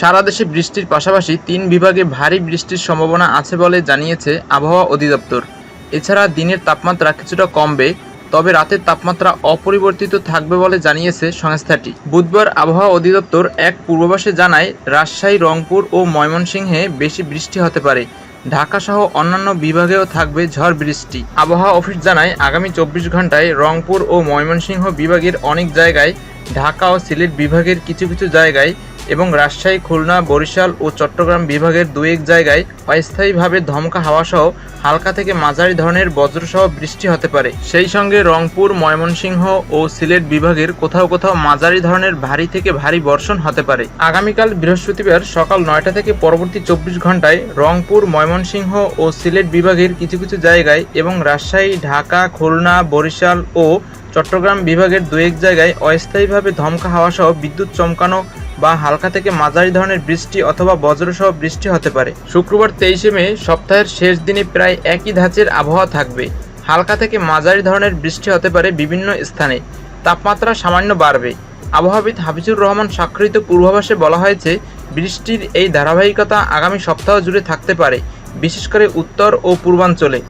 সারা দেশে বৃষ্টির পাশাপাশি তিন বিভাগে ভারী বৃষ্টির সম্ভাবনা আছে বলে জানিয়েছে আবহাওয়া অধিদপ্তর। এছাড়া দিনের তাপমাত্রা কিছুটা কমবে, তবে রাতের তাপমাত্রা অপরিবর্তিত থাকবে বলে জানিয়েছে সংস্থাটি। বুধবার আবহাওয়া অধিদপ্তর এক পূর্বাভাসে জানায়, রাজশাহী, রংপুর ও ময়মনসিংহে বেশি বৃষ্টি হতে পারে। ঢাকা সহ অন্যান্য বিভাগেও থাকবে ঝড় বৃষ্টি। আবহাওয়া অফিস জানায়, আগামী চব্বিশ ঘন্টায় রংপুর ও ময়মনসিংহ বিভাগের অনেক জায়গায় ঢাকা ও সিলেট বিভাগের কিছু কিছু জায়গায় এবং রাজশাহী, খুলনা, বরিশাল ও চট্টগ্রাম বিভাগের দু এক জায়গায় অস্থায়ীভাবে ধমকা হাওয়া সহ হালকা থেকে মাঝারি ধরনের বজ্রসহ বৃষ্টি হতে পারে। সেই সঙ্গে রংপুর, ময়মনসিংহ ও সিলেট বিভাগের কোথাও কোথাও মাঝারি ধরনের ভারী থেকে ভারী বর্ষণ হতে পারে। আগামীকাল বৃহস্পতিবার সকাল নয়টা থেকে পরবর্তী চব্বিশ ঘন্টায় রংপুর, ময়মনসিংহ ও সিলেট বিভাগের কিছু কিছু জায়গায় এবং রাজশাহী, ঢাকা, খুলনা, বরিশাল ও চট্টগ্রাম বিভাগের দু এক জায়গায় অস্থায়ীভাবে ধমকা হাওয়া সহ বিদ্যুৎ চমকানো বা হালকা থেকে মাঝারি ধরনের বৃষ্টি অথবা বজ্রসহ বৃষ্টি হতে পারে। শুক্রবার তেইশে মে, সপ্তাহের শেষ দিনে প্রায় একই ধাঁচের আবহাওয়া থাকবে। হালকা থেকে মাঝারি ধরনের বৃষ্টি হতে পারে বিভিন্ন স্থানে। তাপমাত্রা সামান্য বাড়বে। আবহাওয়াবিদ হাফিজুর রহমান স্বাক্ষরিত পূর্বাভাসে বলা হয়েছে, বৃষ্টির এই ধারাবাহিকতা আগামী সপ্তাহ জুড়ে থাকতে পারে, বিশেষ করে উত্তর ও পূর্বাঞ্চলে।